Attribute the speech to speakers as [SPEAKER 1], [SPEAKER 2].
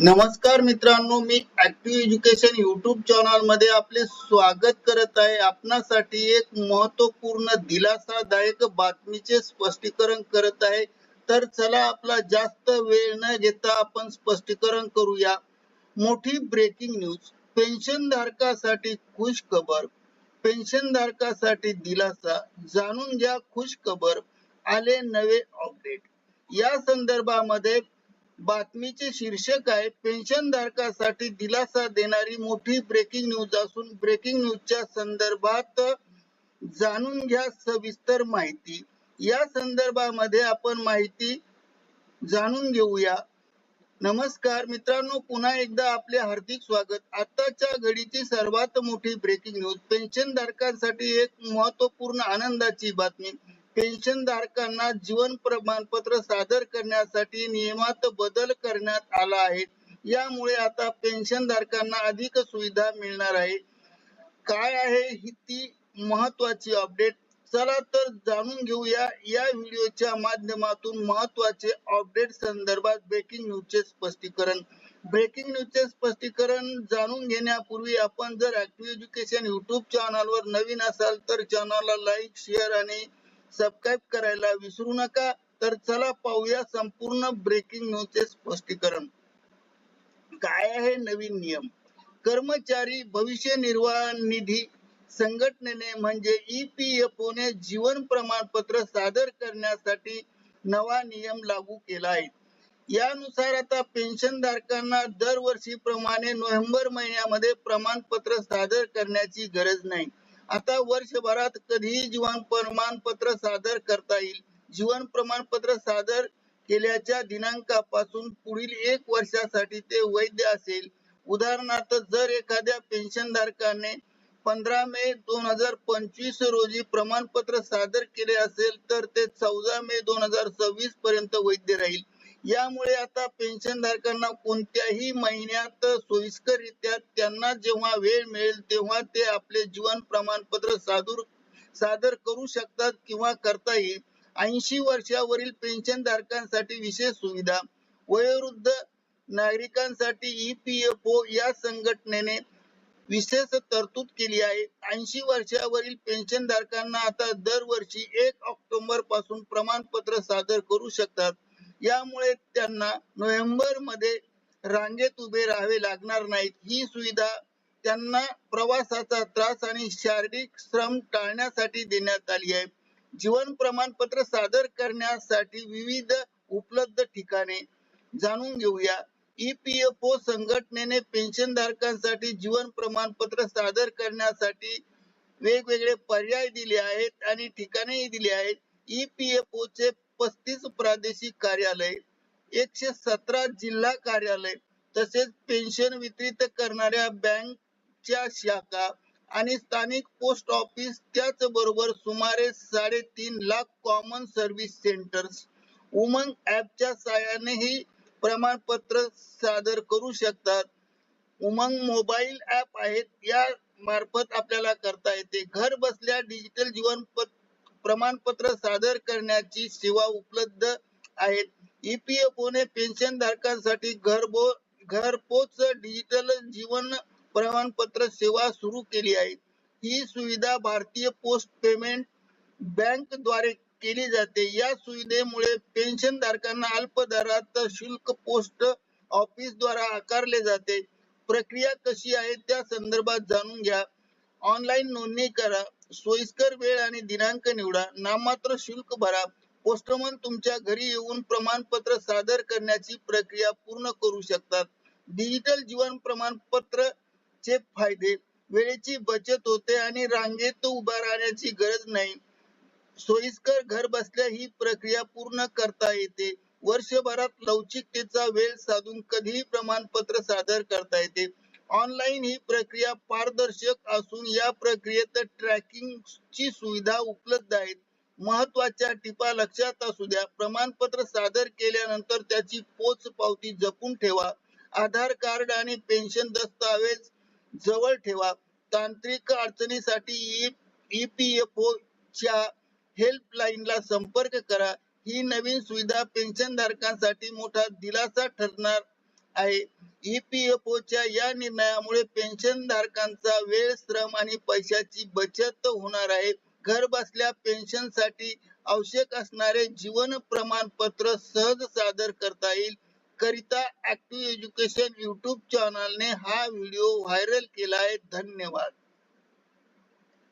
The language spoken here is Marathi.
[SPEAKER 1] नमस्कार मित्रांनो मी ऍक्टिव्ह एज्युकेशन युट्यूब चॅनलमध्ये आपले स्वागत करत आहे. आपणासाठी एक महत्त्वपूर्ण दिलासादायक बातमीचे स्पष्टीकरण करत आहे. तर चला आपला जास्त वेळ न घेता आपण स्पष्टीकरण करूया. मोठी ब्रेकिंग न्यूज पेन्शन धारकासाठी खुश खबर. पेन्शन धारकासाठी दिलासा. जाणून घ्या खुश खबर. आले नवे अपडेट या संदर्भामध्ये बातमीचे शीर्षक आहे पेन्शन धारकासाठी दिलासा देणारी मोठी ब्रेकिंग न्यूज असून ब्रेकिंग न्यूजच्या संदर्भात जाणून घ्या सविस्तर माहिती. या संदर्भामध्ये आपण माहिती जाणून घेऊया. नमस्कार मित्रांनो पुन्हा एकदा आपले हार्दिक स्वागत. आताच्या घडीची सर्वात मोठी ब्रेकिंग न्यूज पेन्शन धारकांसाठी एक महत्त्वपूर्ण आनंदाची बातमी. पेन्शन धारकांना जीवन प्रमाणपत्र सादर करण्यासाठी नियमात बदल करण्यात आला आहे. यामुळे आता पेन्शन धारकांना अधिक सुविधा मिळणार आहे. काय आहे ही ती महत्वाची अपडेट चला तर जाणून घेऊया या व्हिडिओच्या माध्यमातून महत्त्वाचे अपडेट संदर्भात ब्रेकिंग न्यूजचे स्पष्टीकरण. ब्रेकिंग न्यूजचे स्पष्टीकरण जाणून घेण्यापूर्वी आपण जर ऍक्टिव्ह एज्युकेशन युट्यूब चॅनलवर नवीन असाल तर चॅनलला लाईक शेअर आणि सबस्क्राईब करायला विसरू नका. तर चला पाहूया संपूर्ण ब्रेकिंग न्यूजचे स्पष्टीकरण. काय आहे नवीन नियम? कर्मचारी भविष्य निर्वाह निधी संघटनेने म्हणजे ईपीएफओ ने जीवन प्रमाणपत्र सादर करण्यासाठी नवा नियम लागू केला आहे. यानुसार आता पेन्शन धारकांना दरवर्षी प्रमाणे नोव्हेंबर महिन्यामध्ये प्रमाणपत्र सादर करण्याची गरज नाही. आता वर्षभरात कधीही जीवन प्रमाणपत्र सादर करता येईल. जीवन प्रमाणपत्र सादर केल्याच्या दिनांकापासून पुढील एक वर्षासाठी ते वैध असेल. उदाहरणार्थ जर एखाद्या पेन्शन धारकाने पंधरा मे दोन हजार पंचवीस रोजी प्रमाणपत्र सादर केले असेल तर ते चौदा मे दोन हजार सव्वीस पर्यंत वैध राहील. यामुळे आता पेन्शन धारकांना कोणत्याही महिन्यात सोयीस्कररित्या त्यांना जेव्हा वेळ मिळेल तेव्हा ते आपले जीवन प्रमाणपत्र सादर सादर करू शकतात किंवा करता येईल. ऐंशी वर्षावरील पेन्शन धारकांसाठी विशेष सुविधा वयोवृद्ध नागरिकांसाठी ईपीएफओ या संघटनेने विशेष तरतूद केली आहे. ऐंशी वर्षावरील पेन्शन धारकांना आता दरवर्षी एक ऑक्टोबरपासून प्रमाणपत्र सादर करू शकतात. यामुळे त्यांना नोव्हेंबरमध्ये रांगेत उभे राहावे लागणार नाहीत. ही सुविधा त्यांना प्रवासाचा त्रास आणि शारीरिक श्रम टाळण्यासाठी देण्यात आली आहे. जीवन प्रमाणपत्र सादर करण्यासाठी विविध उपलब्ध ठिकाणे जाणून घेऊया. ईपीएफओ संघटनेने पेन्शन धारकांसाठी जीवन प्रमाणपत्र सादर करण्यासाठी वेगवेगळे पर्याय दिले आहेत आणि ठिकाणेही दिली आहेत. ईपीएफओ चे पस्तीस प्रादेशिक कार्यालय एकशे सतरा जिल्हा कार्यालय तसेच पेन्शन वितरित करणाऱ्या बँकच्या शाखा आणि स्थानिक पोस्ट ऑफिस त्याचबरोबर सुमारे साडेतीन lakh common service centres Umang ऍपच्या साहाय्यानेही प्रमाणपत्र सादर करू शकतात. उमंग मोबाईल ऍप आहेत या मार्फत आपल्याला करता येते. घर बसल्या डिजिटल जीवनपत्र प्रमाणपत्र सादर करण्याची सेवा उपलब्ध आहेत. ईपीएफओ ने पेन्शन धारकांसाठी घरबो घरपोच डिजिटल जीवन प्रमाणपत्र सेवा सुरू केली आहे. ही सुविधा भारतीय पोस्ट पेमेंट बँकद्वारे केली जाते. या सुविधेमुळे पेन्शन धारकांना अल्प दरात शुल्क पोस्ट ऑफिस द्वारा आकारले जाते. प्रक्रिया कशी आहे त्या संदर्भात जाणून घ्या. ऑनलाईन नोंदणी करा. सोयीस्कर वेळ आणि दिनांक निवडा. नाममात्र शुल्क भरा. पोस्टमन तुमच्या घरी येऊन प्रमाणपत्र सादर करण्याची प्रक्रिया पूर्ण करू शकतात. डिजिटल जीवन प्रमाणपत्र चे फायदे. वेळेची बचत होते आणि रांगेत उभा राहण्याची गरज नाही. सोयीस्कर घर बसल्या ही प्रक्रिया पूर्ण करता येते. वर्षभरात लवचिकतेचा वेळ साधून कधीही प्रमाणपत्र सादर करता येते. ऑनलाईन ही प्रक्रिया पारदर्शक असून या प्रक्रियेत ट्रॅकिंग ची सुविधा उपलब्ध आहे महत्त्वाच्या टिपा लक्षात असू द्या. प्रमाणपत्र सादर केल्यानंतर त्याची पोच पावती जपून ठेवा. आधार कार्ड आणि पेन्शन दस्तावेज जवळ ठेवा. तांत्रिक अडचणीसाठी ईपीएफओ च्या हेल्पलाईनला संपर्क करा. ही नवीन सुविधा पेन्शन धारकांसाठी मोठा दिलासा ठरणार आहे. EPFO च्या या निर्णयामुळे पेन्शन धारकांचा वेळ श्रम आणि पैशाची बचत होणार आहे. घर बसल्या पेन्शनसाठी आवश्यक असणारे जीवन प्रमाणपत्र सहज सादर करता येईल. करिता ऍक्टिव्ह एज्युकेशन युट्यूब चॅनलने हा व्हिडिओ व्हायरल केला आहे. धन्यवाद.